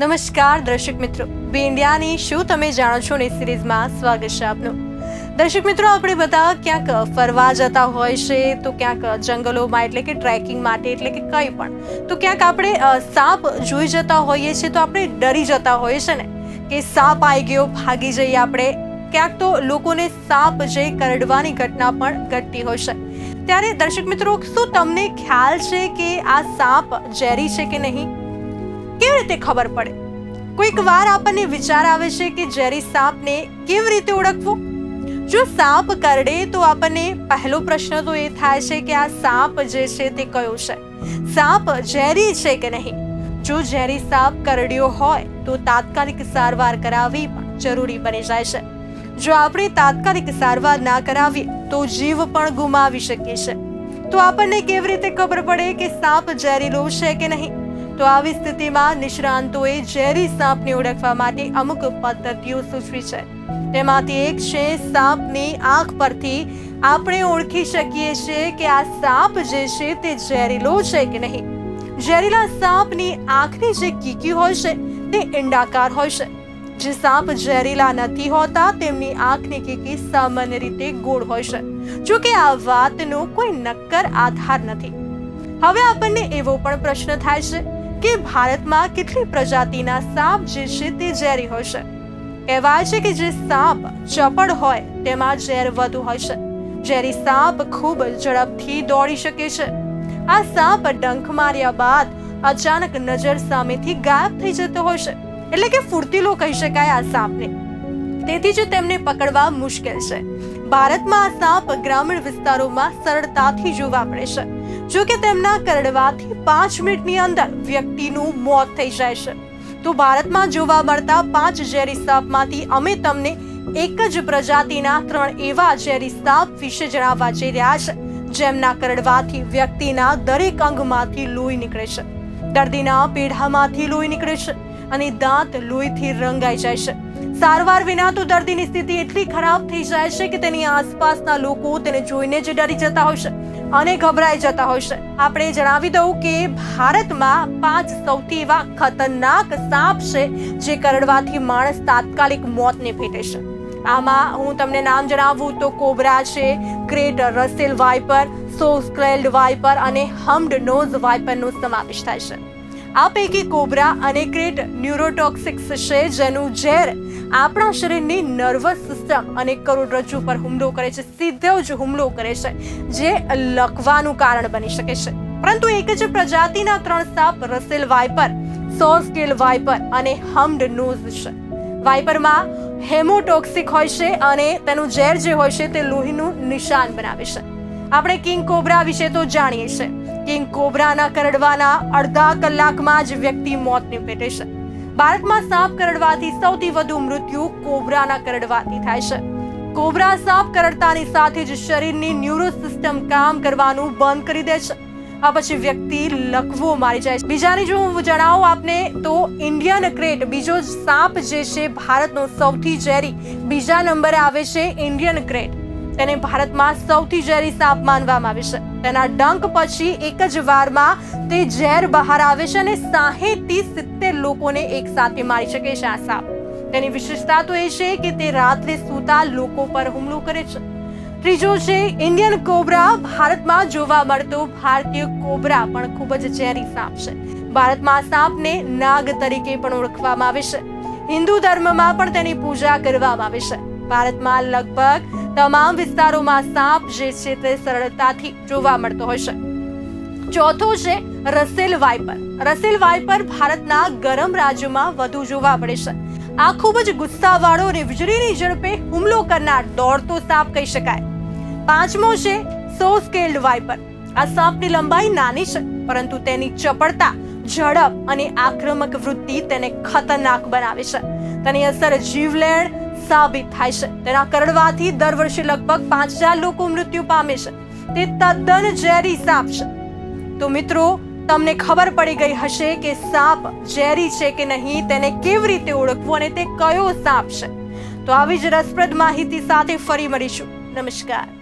નમસ્કાર, દર્શક મિત્રો. બી ઇન્ડિયાની શું તમે જાણો છો ને સિરીઝમાં સ્વાગત છે આપનું. દર્શક મિત્રો, આપણે બધા ક્યાંક ફરવા જતા હોય છે, તો ક્યાંક જંગલોમાં એટલે કે ટ્રેકિંગ માટે એટલે કે કંઈ પણ. તો ક્યાંક આપણે સાપ જોઈ જતા હોઈએ છીએ, તો આપણે ડરી જતા હોઈએ છે ને? કે સાપ આવી ગયો, ભાગી જઈએ આપણે. ક્યાંક તો લોકોને સાપ જે કરડવાની ઘટના પણ ઘટતી હોય છે. ત્યારે દર્શક મિત્રો, શું તમને ખ્યાલ છે કે આ સાપ ઝેરી છે કે નહીં? કેવી રીતે ખબર પડે? કોઈક વાર આપણને વિચાર આવે છે કે ઝેરી સાપને કેવી રીતે ઓળખવું? જો સાપ કરડે તો આપણને પહેલો પ્રશ્ન તો એ થાય છે કે આ સાપ જે છે તે કયો છે? સાપ ઝેરી છે કે નહીં? જો ઝેરી સાપ કરડ્યો હોય તો તાત્કાલિક સારવાર કરાવવી પણ જરૂરી બની જાય છે. જો આપણે તાત્કાલિક સારવાર ના કરાવીએ તો જીવ પણ ગુમાવી શકીએ છે. તો આપણને કેવી રીતે ખબર પડે કે સાપ ઝેરીલો છે કે નહીં? તો આવી સ્થિતિમાં નિષ્ણાંતોએ ઝેરી સાપને ઓળખવા માટે અમુક પદ્ધતિઓ સૂચવી છે. તેમાંથી એક છે, સાપની આંખ પરથી આપણે ઓળખી શકીએ છીએ કે આ સાપ જે છે તે ઝેરીલો છે કે નહીં. ઝેરીલા સાપની આંખની જે કીકી હોય છે, તે ઈંડાકાર હોય છે. જે સાપ ઝેરીલા નથી હોતા, તેમની આંખની કીકી સામાન્ય રીતે ગોળ હોય છે. જો કે આ વાતનો કોઈ નક્કર આધાર નથી. હવે આપણને એવો પણ પ્રશ્ન થાય છે કે ભારતમાં કેટલી પ્રજાતિના સાપ જે છે તે ઝેરી હોય છે. કહેવાય છે કે જે સાપ ચપળ હોય તેમાં ઝેર વધુ હોય છે. ઝેરી સાપ ખૂબ ઝડપથી દોડી શકે છે. આ સાપ ડંખ માર્યા બાદ અચાનક નજર સામેથી ગાયબ થઈ જતો હોય છે. એટલે કે ફૂર્તિલો કહી શકાય આ સાપને. તેથી જ તેમને પકડવા મુશ્કેલ છે. ભારતમાં આ સાપ ગ્રામીણ વિસ્તારોમાં સરળતાથી જોવા મળે છે. જો કે તેમના કરડવાથી પાંચ મિનિટની અંદર વ્યક્તિનું મોત થઈ જાય છે. તો ભારતમાં જોવા મળતા પાંચ ઝેરી સાપમાંથી અમે તમને એક જ પ્રજાતિના ત્રણ એવા ઝેરી સાપ વિશે જણાવવા જઈ રહ્યા છે, જેમના કરડવાથી વ્યક્તિના દરેક અંગમાંથી લોહી નીકળે છે. દર્દીના પેઢામાંથી લોહી નીકળે છે અને દાંત લોહીથી રંગાઈ જાય છે. સારવાર વિના તો દર્દીની સ્થિતિ એટલી ખરાબ થઈ જાય છે કે તેની આસપાસના લોકો તેને જોઈને જ ડરી જતા હોય છે અને ગભરાઈ જતા હોય છે. આપણે જણાવી દઉં કે ભારતમાં પાંચ સૌથી એવા ખતરનાક સાપ છે જે કરડવાથી માણસ તાત્કાલિક મોતને ભેટે છે. આમાં હું તમને નામ જણાવું તો કોબરા છે, great Russell viper, saw scaled viper અને હમ્ડ નોઝ વાઇપરનો સમાવેશ થાય છે. આ પૈકી કોબરા અને ગ્રેટ ન્યુરોટોક્સિક્સ છે, જેનું ઝેર આપણા શરીરની નર્વસ સિસ્ટમ અને કરોડરજ્જુ પર હુમલો કરે છે, સીધો જ હુમલો કરે છે, જે લકવાનું કારણ બની શકે છે. પરંતુ એક જ પ્રજાતિના ત્રણ સાપ, રસેલ વાઇપર સોસ્કેલ વાઇપર અને હમ્ડ નોઝ છે. વાઇપરમાં હેમોટોક્સિક હોય છે અને તેનું ઝેર જે હોય છે તે લોહીનું નિશાન બનાવે છે. આપણે કિંગ કોબરા વિશે તો જાણીએ છીએ. કિંગ કોબરાના કરડવાના અડધા કલાકમાં જ વ્યક્તિ મોતને પેટે છે. ભારતમાં સાપ કરડવાથી સૌથી વધુ મૃત્યુ કોબરાના કરડવાથી થાય છે. કોબરા સાપ કરડતાની સાથે જ શરીરની ન્યુરો સિસ્ટમ કામ કરવાનું બંધ કરી દે છે. આ પછી વ્યક્તિ લકવો મારી જાય છે. બીજાની જો હું જણાવું આપને, તો ઇન્ડિયન ક્રેટ બીજો સાપ જે છે, ભારતનો સૌથી ઝેરી, બીજા નંબરે આવે છે ઇન્ડિયન ક્રેટ. તેને ભારતમાં સૌથી ઝેરી સાપ માનવામાં આવે છે. તેના ડંક પછી એક જ વારમાં તે ઝેર બહાર આવે છે અને સાહીઠથી સિત્તેર લોકોને એક સાથે મારી શકે છે આ સાપ. તેની વિશેષતા તો એ છે કે તે રાત્રે સૂતા લોકો પર હુમલો કરે છે. ત્રીજો છે, ઇન્ડિયન કોબરા ભારતમાં જોવા મળતો ભારતીય કોબરા પણ ખૂબ જ ઝેરી સાપ છે. ભારતમાં સાપને નાગ તરીકે પણ ઓળખવામાં આવે છે. હિન્દુ ધર્મમાં પણ તેની પૂજા કરવામાં આવે છે. ભારતમાં લગભગ તમામ વિસ્તારોમાં સાપ જે છે તે સરળતાથી જોવા મળતો છે. ચોથો છે રસેલ વાઇપર રસેલ વાઇપર ભારતના ગરમ રાજ્યોમાં વધુ જોવા મળે છે. આ ખૂબ જ ગુસ્સાવાળો અને વીજળીની ઝડપે હુમલો કરનાર દોડતો સાપ કહી શકાય. પાંચમો છે સો સ્કેલ્ડ વાઇપર આ સાપની લંબાઈ નાની છે, પરંતુ તેની ચપળતા, ઝડપ અને આક્રમક વૃત્તિ તેને ખતરનાક બનાવે છે. તેની અસર જીવલેણ સાબિત થાય છે. તેના કરડવાથી દર વર્ષે લગભગ પાંચ હજાર લોકો મૃત્યુ પામે છે. તે તદ્દન ઝેરી સાપ છે. તો મિત્રો, તમને ખબર પડી ગઈ હશે કે સાપ ઝેરી છે કે નહીં, તેને કેવી રીતે ઓળખવું અને તે કયો સાપ છે? તો આવી જ રસપ્રદ માહિતી સાથે ફરી મળીશું. નમસ્કાર.